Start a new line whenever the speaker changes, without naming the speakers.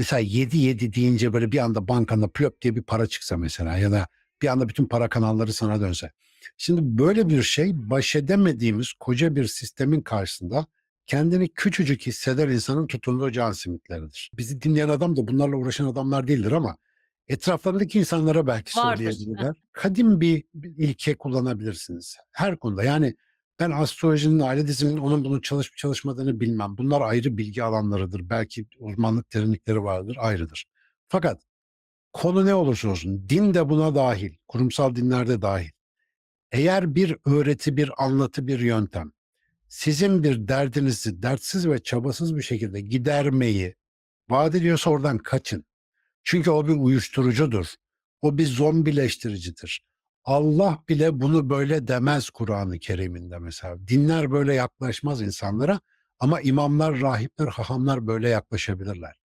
mesela 7 7 deyince böyle bir anda bankanda plöp diye bir para çıksa mesela ya da bir anda bütün para kanalları sana dönse. Şimdi böyle bir şey baş edemediğimiz koca bir sistemin karşısında kendini küçücük hisseder insanın tutunduğu can simitleridir. Bizi dinleyen adam da bunlarla uğraşan adamlar değildir ama etraflarındaki insanlara belki
Vardır.
söyleyebilirler. Kadim bir ilke kullanabilirsiniz. Her konuda yani ben astrolojinin, aile diziminin onun bunun çalışıp çalışmadığını bilmem. Bunlar ayrı bilgi alanlarıdır. Belki uzmanlık derinlikleri vardır, ayrıdır. Fakat konu ne olursa olsun, din de buna dahil, kurumsal dinler de dahil. Eğer bir öğreti, bir anlatı, bir yöntem sizin bir derdinizi dertsiz ve çabasız bir şekilde gidermeyi vaat ediyorsa oradan kaçın. Çünkü o bir uyuşturucudur. O bir zombileştiricidir. Allah bile bunu böyle demez Kur'an-ı Kerim'inde mesela. Dinler böyle yaklaşmaz insanlara ama imamlar, rahipler, hahamlar böyle yaklaşabilirler.